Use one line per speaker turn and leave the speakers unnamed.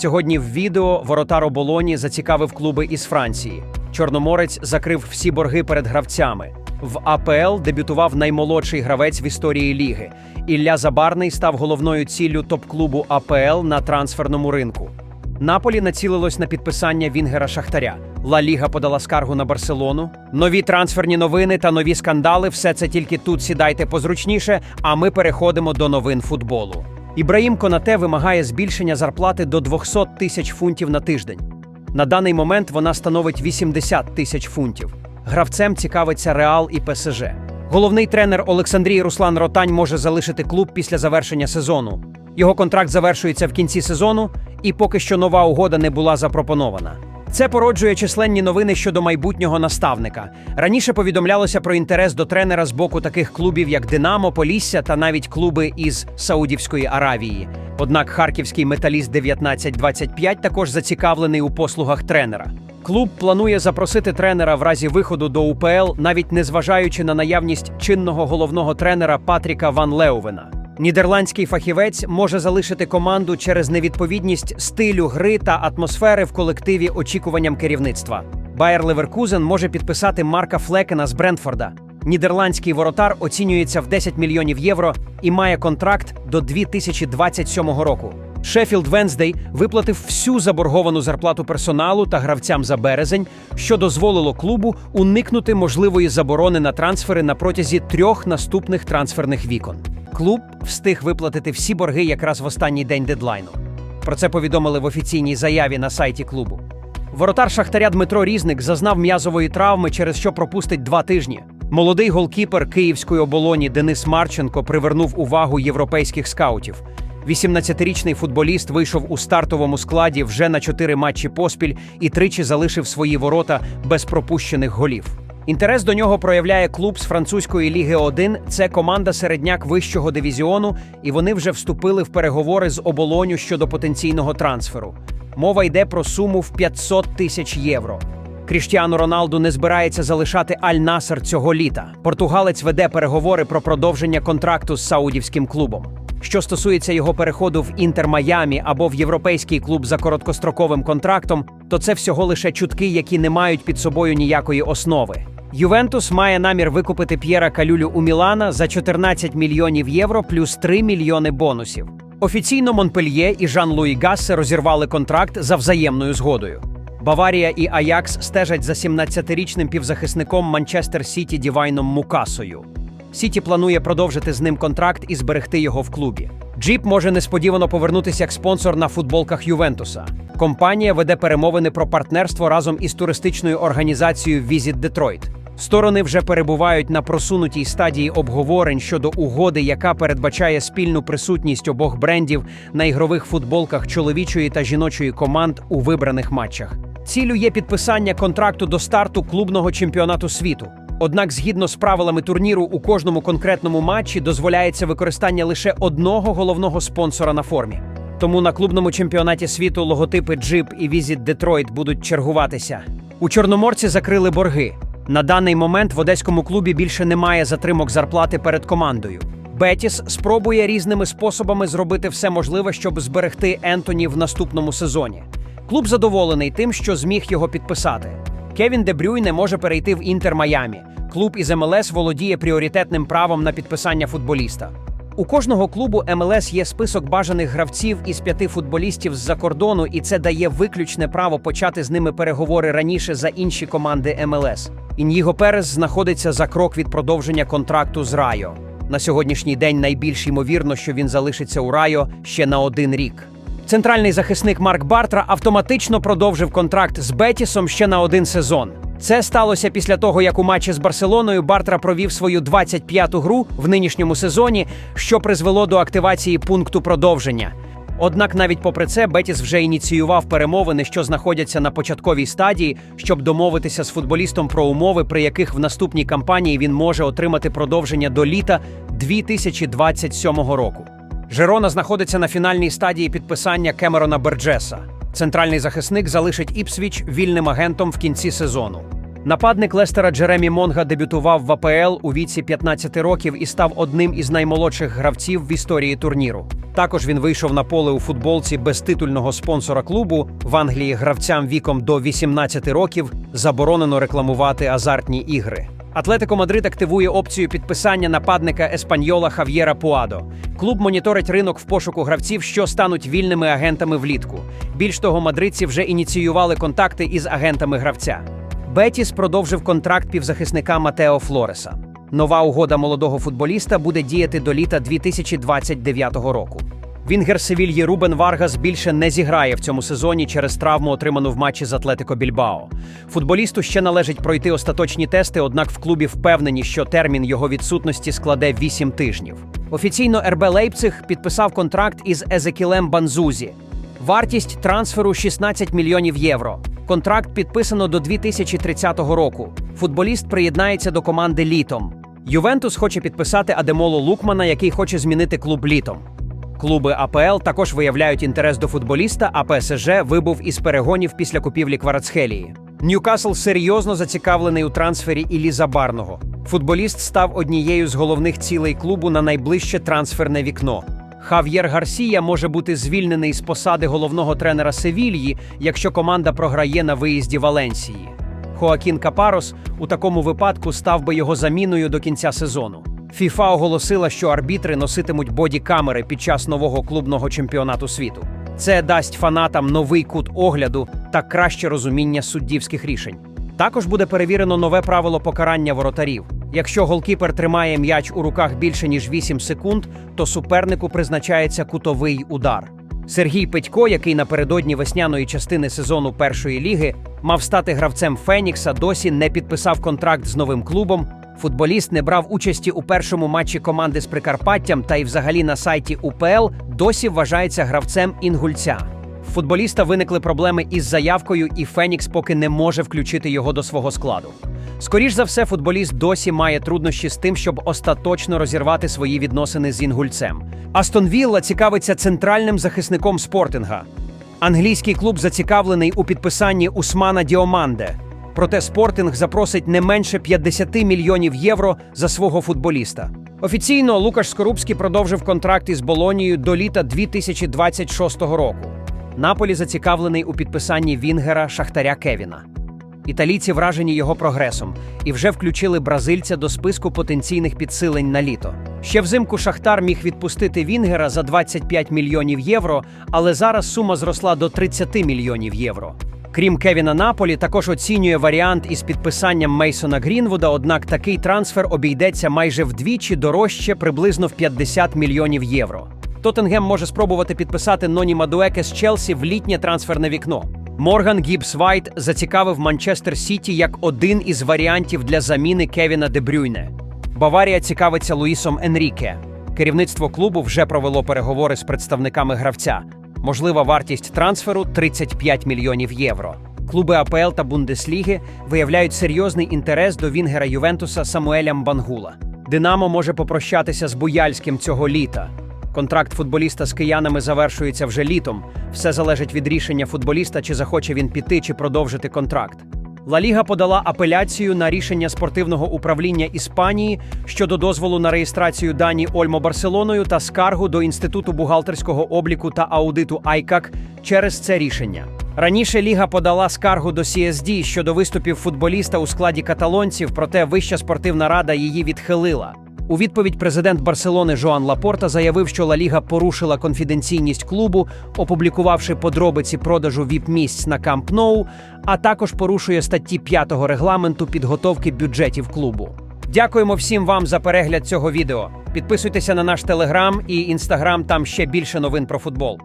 Сьогодні в відео воротар оболоні зацікавив клуби із Франції. Чорноморець закрив всі борги перед гравцями. В АПЛ дебютував наймолодший гравець в історії ліги. Ілля Забарний став головною ціллю топ-клубу АПЛ на трансферному ринку. Наполі націлилось на підписання Вінгера Шахтаря. Ла Ліга подала скаргу на Барселону. Нові трансферні новини та нові скандали. Все це тільки тут сідайте позручніше. А ми переходимо до новин футболу. Ібраїм Конате вимагає збільшення зарплати до 200 тисяч фунтів на тиждень. На даний момент вона становить 80 тисяч фунтів. Гравцем цікавиться Реал і ПСЖ. Головний тренер Олександрій Руслан Ротань може залишити клуб після завершення сезону. Його контракт завершується в кінці сезону, і поки що нова угода не була запропонована. Це породжує численні новини щодо майбутнього наставника. Раніше повідомлялося про інтерес до тренера з боку таких клубів, як Динамо, Полісся та навіть клуби із Саудівської Аравії. Однак харківський металіст 1925 також зацікавлений у послугах тренера. Клуб планує запросити тренера в разі виходу до УПЛ, навіть незважаючи на наявність чинного головного тренера Патріка Ван Леувена. Нідерландський фахівець може залишити команду через невідповідність стилю гри та атмосфери в колективі очікуванням керівництва. Байер Леверкузен може підписати Марка Флекена з Брентфорда. Нідерландський воротар оцінюється в 10 мільйонів євро і має контракт до 2027 року. Шеффілд Венздей виплатив всю заборговану зарплату персоналу та гравцям за березень, що дозволило клубу уникнути можливої заборони на трансфери на протязі трьох наступних трансферних вікон. Клуб встиг виплатити всі борги якраз в останній день дедлайну. Про це повідомили в офіційній заяві на сайті клубу. Воротар Шахтаря Дмитро Різник зазнав м'язової травми, через що пропустить два тижні. Молодий голкіпер київської оболоні Денис Марченко привернув увагу європейських скаутів. 18-річний футболіст вийшов у стартовому складі вже на чотири матчі поспіль і тричі залишив свої ворота без пропущених голів. Інтерес до нього проявляє клуб з французької ліги 1. Це команда середняк вищого дивізіону, і вони вже вступили в переговори з оболоню щодо потенційного трансферу. Мова йде про суму в 500 тисяч євро. Кріштіану Роналду не збирається залишати Аль-Насер цього літа. Португалець веде переговори про продовження контракту з саудівським клубом. Що стосується його переходу в Інтер Майамі або в європейський клуб за короткостроковим контрактом, то це всього лише чутки, які не мають під собою ніякої основи. Ювентус має намір викупити П'єра Калюлю у Мілана за 14 мільйонів євро плюс 3 мільйони бонусів. Офіційно Монпельє і Жан-Луї Гассе розірвали контракт за взаємною згодою. Баварія і Аякс стежать за 17-річним півзахисником Манчестер Сіті Дівайном Мукасою. Сіті планує продовжити з ним контракт і зберегти його в клубі. Джіп може несподівано повернутися як спонсор на футболках Ювентуса. Компанія веде перемовини про партнерство разом із туристичною організацією Visit Detroit. Сторони вже перебувають на просунутій стадії обговорень щодо угоди, яка передбачає спільну присутність обох брендів на ігрових футболках чоловічої та жіночої команд у вибраних матчах. Цілю є підписання контракту до старту клубного чемпіонату світу. Однак, згідно з правилами турніру, у кожному конкретному матчі дозволяється використання лише одного головного спонсора на формі. Тому на клубному чемпіонаті світу логотипи Джип і Visit Detroit будуть чергуватися. У Чорноморці закрили борги. На даний момент в одеському клубі більше немає затримок зарплати перед командою. Бетіс спробує різними способами зробити все можливе, щоб зберегти Ентоні в наступному сезоні. Клуб задоволений тим, що зміг його підписати. Кевін Де Брюйне може перейти в Інтер Майамі. Клуб із МЛС володіє пріоритетним правом на підписання футболіста. У кожного клубу МЛС є список бажаних гравців із п'яти футболістів з-за кордону, і це дає виключне право почати з ними переговори раніше за інші команди МЛС. Ін'їго Перес знаходиться за крок від продовження контракту з Райо. На сьогоднішній день найбільш ймовірно, що він залишиться у Райо ще на один рік. Центральний захисник Марк Бартра автоматично продовжив контракт з Бетісом ще на один сезон. Це сталося після того, як у матчі з Барселоною Бартра провів свою 25-ту гру в нинішньому сезоні, що призвело до активації пункту продовження. Однак, навіть попри це, Бетіс вже ініціював перемовини, що знаходяться на початковій стадії, щоб домовитися з футболістом про умови, при яких в наступній кампанії він може отримати продовження до літа 2027 року. Жерона знаходиться на фінальній стадії підписання Кемерона Берджеса. Центральний захисник залишить Іпсвіч вільним агентом в кінці сезону. Нападник Лестера Джеремі Монга дебютував в АПЛ у віці 15 років і став одним із наймолодших гравців в історії турніру. Також він вийшов на поле у футболці безтитульного спонсора клубу. В Англії гравцям віком до 18 років заборонено рекламувати азартні ігри. Атлетико Мадрид активує опцію підписання нападника еспаньола Хав'єра Пуадо. Клуб моніторить ринок в пошуку гравців, що стануть вільними агентами влітку. Більш того, мадридці вже ініціювали контакти із агентами гравця. Бетіс продовжив контракт півзахисника Матео Флореса. Нова угода молодого футболіста буде діяти до літа 2029 року. Вінгер Севільї Рубен Варгас більше не зіграє в цьому сезоні через травму, отриману в матчі з Атлетико Більбао. Футболісту ще належить пройти остаточні тести, однак в клубі впевнені, що термін його відсутності складе 8 тижнів. Офіційно РБ Лейпциг підписав контракт із Езекілем Банзузі. Вартість трансферу 16 мільйонів євро. Контракт підписано до 2030 року. Футболіст приєднається до команди літом. Ювентус хоче підписати Адемолу Лукмана, який хоче змінити клуб літом. Клуби АПЛ також виявляють інтерес до футболіста, а ПСЖ вибув із перегонів після купівлі Кварацхелії. Ньюкасл серйозно зацікавлений у трансфері Іллі Забарного. Футболіст став однією з головних цілей клубу на найближче трансферне вікно. Хав'єр Гарсія може бути звільнений з посади головного тренера Севільї, якщо команда програє на виїзді Валенсії. Хоакін Капарос у такому випадку став би його заміною до кінця сезону. ФІФА оголосила, що арбітри носитимуть боді-камери під час нового клубного чемпіонату світу. Це дасть фанатам новий кут огляду та краще розуміння суддівських рішень. Також буде перевірено нове правило покарання воротарів. Якщо голкіпер тримає м'яч у руках більше ніж 8 секунд, то супернику призначається кутовий удар. Сергій Петько, який напередодні весняної частини сезону першої ліги мав стати гравцем Фенікса, досі не підписав контракт з новим клубом. Футболіст не брав участі у першому матчі команди з Прикарпаттям та й взагалі на сайті УПЛ досі вважається гравцем інгульця. Футболіста виникли проблеми із заявкою, і Фенікс поки не може включити його до свого складу. Скоріш за все, футболіст досі має труднощі з тим, щоб остаточно розірвати свої відносини з інгульцем. Астон Вілла цікавиться центральним захисником спортинга. Англійський клуб зацікавлений у підписанні Усмана Діоманде. Проте спортинг запросить не менше 50 мільйонів євро за свого футболіста. Офіційно Лукаш Скорубський продовжив контракт із Болонією до літа 2026 року. Наполі зацікавлений у підписанні Вінгера Шахтаря Кевіна. Італійці вражені його прогресом і вже включили бразильця до списку потенційних підсилень на літо. Ще взимку Шахтар міг відпустити Вінгера за 25 мільйонів євро, але зараз сума зросла до 30 мільйонів євро. Крім Кевіна Наполі, також оцінює варіант із підписанням Мейсона Грінвуда, однак такий трансфер обійдеться майже вдвічі дорожче, приблизно в 50 мільйонів євро. Тоттенгем може спробувати підписати Ноні Мадуеке з Челсі в літнє трансферне вікно. Морган Гібс Вайт зацікавив Манчестер Сіті як один із варіантів для заміни Кевіна Де Брюйне. Баварія цікавиться Луїсом Енріке. Керівництво клубу вже провело переговори з представниками гравця. Можлива вартість трансферу 35 мільйонів євро. Клуби АПЛ та Бундесліги виявляють серйозний інтерес до Вінгера Ювентуса Самуеля Мбангула. Динамо може попрощатися з Буяльським цього літа. Контракт футболіста з киянами завершується вже літом. Все залежить від рішення футболіста, чи захоче він піти, чи продовжити контракт. Ла Ліга подала апеляцію на рішення спортивного управління Іспанії щодо дозволу на реєстрацію дані Ольмо Барселоною та скаргу до Інституту бухгалтерського обліку та аудиту Айкак через це рішення. Раніше ліга подала скаргу до CSD щодо виступів футболіста у складі каталонців, проте Вища спортивна рада її відхилила. У відповідь президент Барселони Жоан Лапорта заявив, що Ла Ліга порушила конфіденційність клубу, опублікувавши подробиці продажу віп-місць на Камп Ноу, а також порушує статті 5 регламенту підготовки бюджетів клубу. Дякуємо всім вам за перегляд цього відео. Підписуйтеся на наш телеграм і інстаграм, там ще більше новин про футбол.